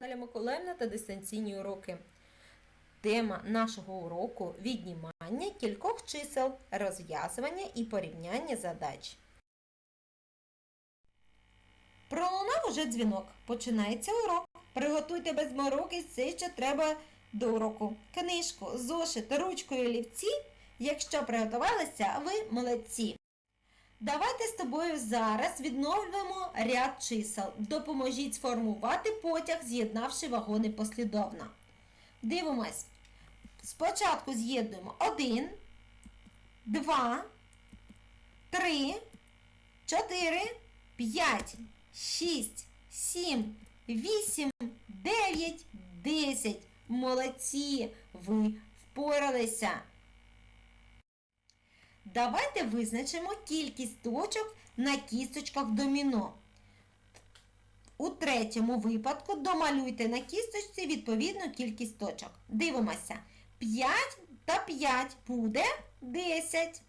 Наталя Миколаївна та дистанційні уроки. Тема нашого уроку віднімання кількох чисел, розв'язування і порівняння задач. Пролунав уже дзвінок. Починається урок. Приготуйте без мороки все, що треба до уроку. Книжку, зошит, ручку і олівці. Якщо приготувалися, ви молодці. Давайте з тобою зараз відновимо ряд чисел. Допоможіть сформувати потяг, з'єднавши вагони послідовно. Дивимось. Спочатку з'єднуємо 1, 2, 3, 4, 5, 6, 7, 8, 9, 10. Молодці! Ви впоралися! Давайте визначимо кількість точок на кісточках доміно. У третьому випадку домалюйте на кісточці відповідну кількість точок. Дивимося. 5 та 5 буде 10.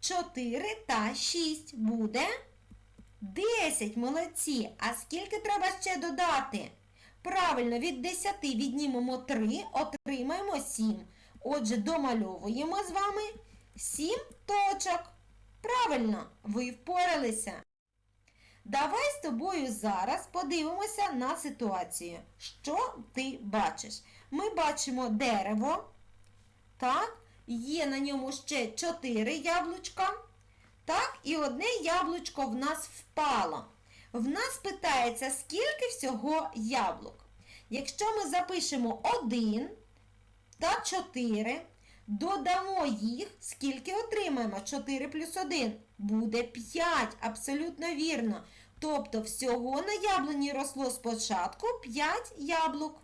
4 та 6 буде 10. Молодці. А скільки треба ще додати? Правильно, від 10 віднімемо 3, отримаємо 7. Отже, домальовуємо з вами 7 точок. Правильно, ви впоралися. Давай з тобою зараз подивимося на ситуацію. Що ти бачиш? Ми бачимо дерево. Так, є на ньому ще 4 яблучка. Так, і одне яблучко в нас впало. В нас питається, скільки всього яблук. Якщо ми запишемо 1 та 4, додамо їх, скільки отримаємо? 4 плюс 1 буде 5, абсолютно вірно. Тобто всього на яблуні росло спочатку 5 яблук.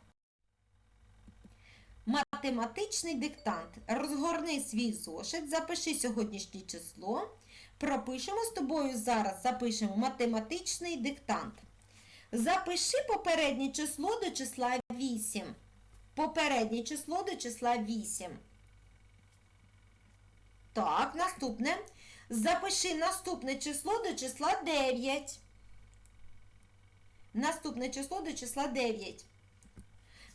Математичний диктант. Розгорни свій зошит, запиши сьогоднішнє число. Пропишемо з тобою зараз, запишемо математичний диктант. Запиши попереднє число до числа 8. Попереднє число до числа 8. Так, наступне. Запиши наступне число до числа 9. Наступне число до числа 9.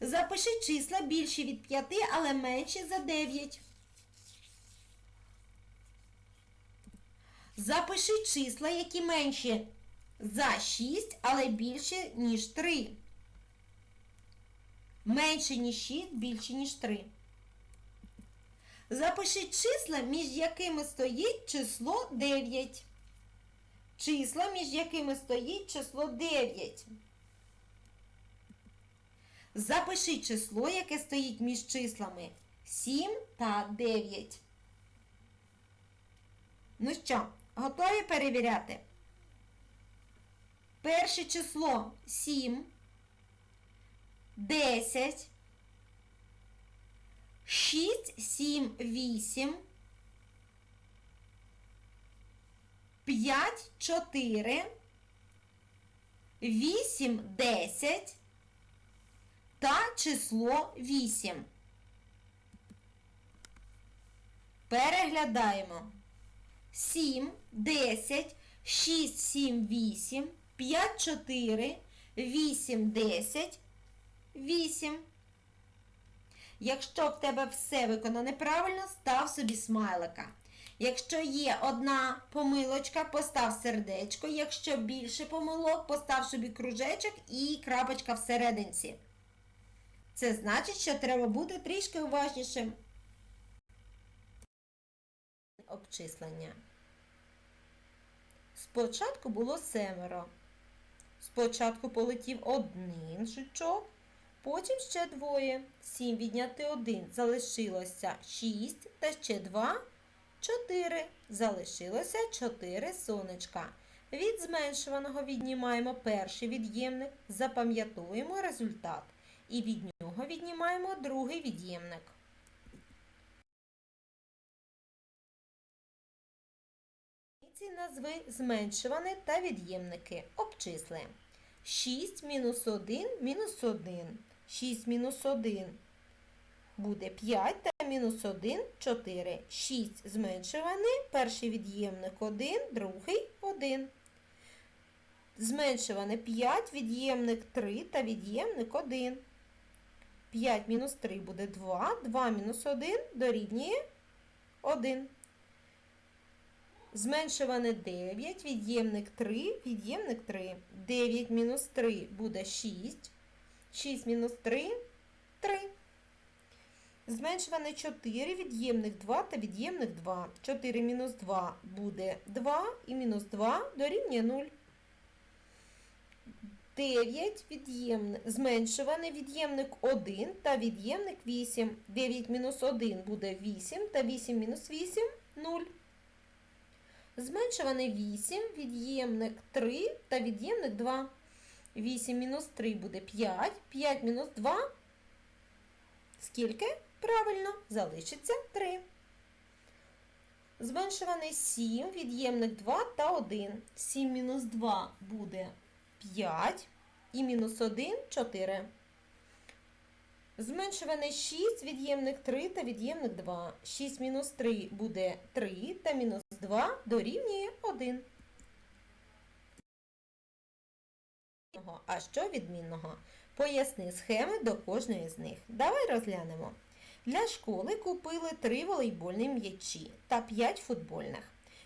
Запиши числа більші від 5, але менші за 9. Запиши числа, які менші за 6, але більші, ніж 3. Менше, ніж 6, більше, ніж 3. Запиши числа, між якими стоїть число 9. Числа, між якими стоїть число 9. Запиши число, яке стоїть між числами 7 та 9. Ну що, готові перевіряти? Перше число 7, 10, 6, 7, 8, 5, 4, 8, 10 та число 8. Переглядаємо. 7, 10, 6, 7, 8, 5, 4, 8, 10, 8. Якщо в тебе все виконане правильно, став собі смайлика. Якщо є одна помилочка, постав сердечко. Якщо більше помилок, постав собі кружечок і крапочка всерединці. Це значить, що треба бути трішки уважнішим. Обчислення. Спочатку було семеро. Спочатку полетів один жучок, потім ще двоє. Сім відняти один. Залишилося шість та ще два чотири. Залишилося чотири сонечка. Від зменшуваного віднімаємо перший від'ємник, запам'ятовуємо результат. І від нього віднімаємо другий від'ємник. Ці назви зменшуване та від'ємники. Обчисли. 6 мінус 1 мінус 1. 6 мінус 1 буде 5 та мінус 1 4. 6 зменшуваний, перший від'ємник 1, другий 1. Зменшуване 5, від'ємник 3 та від'ємник 1. 5 мінус 3 буде 2, 2 мінус 1 дорівнює 1. Зменшуване 9, від'ємник 3, від'ємник 3. 9 мінус 3 буде 6. 6 мінус 3 3. Зменшуване 4, від'ємник 2 та від'ємник 2. 4 мінус 2 буде 2 і мінус 2 дорівнює 0. 9 від'ємник, зменшуваний від'ємник 1 та від'ємник 8. 9 мінус 1 буде 8 та 8 мінус 8 0. Зменшуваний 8, від'ємник 3 та від'ємник 2. 8 мінус 3 буде 5, 5 мінус 2. Скільки? Правильно, залишиться 3. Зменшуваний 7, від'ємник 2 та 1. 7 мінус 2 буде 5 і мінус 1 4. Зменшуваний 6, від'ємник 3 та від'ємник 2. 6 мінус 3 буде 3 та мінус 2 дорівнює 1. А що відмінного? Поясни схеми до кожної з них. Давай розглянемо. Для школи купили 3 волейбольні м'ячі та 5 футбольних.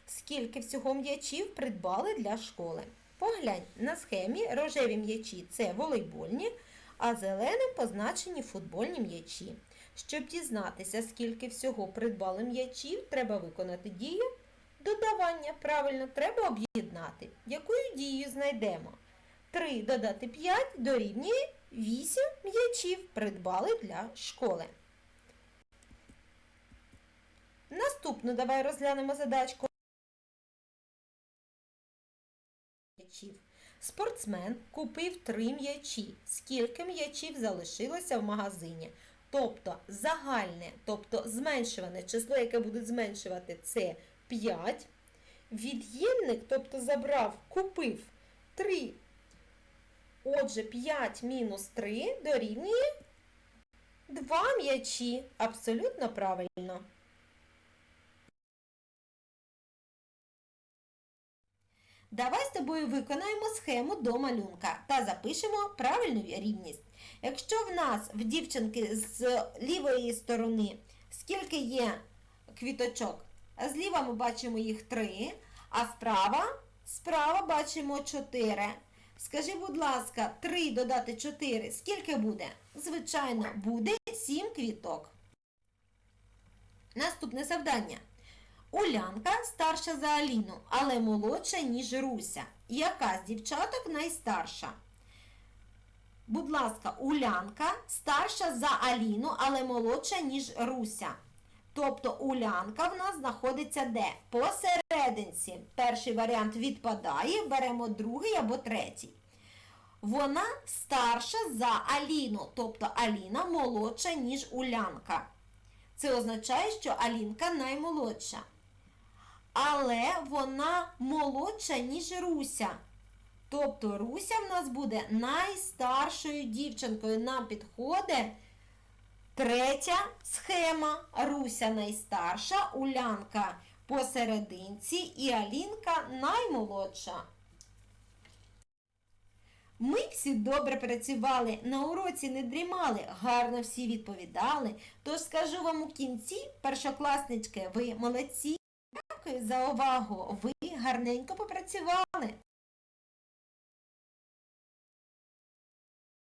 Скільки всього м'ячів придбали для школи? Поглянь, на схемі рожеві м'ячі це волейбольні, а зеленим позначені футбольні м'ячі. Щоб дізнатися, скільки всього придбали м'ячів, треба виконати дію додавання. Правильно, треба об'єднати. Якою дією знайдемо? 3 додати 5 дорівнює 8 м'ячів придбали для школи. Наступну давай розглянемо задачку. Спортсмен купив 3 м'ячі. Скільки м'ячів залишилося в магазині? Тобто загальне, тобто зменшуване число, яке буде зменшувати, це 5. Від'ємник, тобто забрав, купив 3. Отже, 5 мінус 3 дорівнює 2 м'ячі. Абсолютно правильно. Давай з тобою виконаємо схему до малюнка та запишемо правильну рівність. Якщо в нас в дівчинки з лівої сторони скільки є квіточок, зліва ми бачимо їх 3, а справа, справа бачимо 4. Скажи, будь ласка, 3 додати 4, скільки буде? Звичайно, буде 7 квіток. Наступне завдання. Улянка старша за Аліну, але молодша, ніж Руся. Яка з дівчаток найстарша? Будь ласка, Улянка старша за Аліну, але молодша, ніж Руся. Тобто Улянка в нас знаходиться де? Посерединці. Перший варіант відпадає, беремо другий або третій. Вона старша за Аліну, тобто Аліна молодша, ніж Улянка. Це означає, що Алінка наймолодша. Але вона молодша, ніж Руся. Тобто Руся в нас буде найстаршою дівчинкою. Нам підходить третя схема. Руся найстарша, Улянка посерединці і Алінка наймолодша. Ми всі добре працювали, на уроці не дрімали, гарно всі відповідали. Тож скажу вам у кінці, першокласнички, ви молодці. Дякую за увагу. Ви гарненько попрацювали.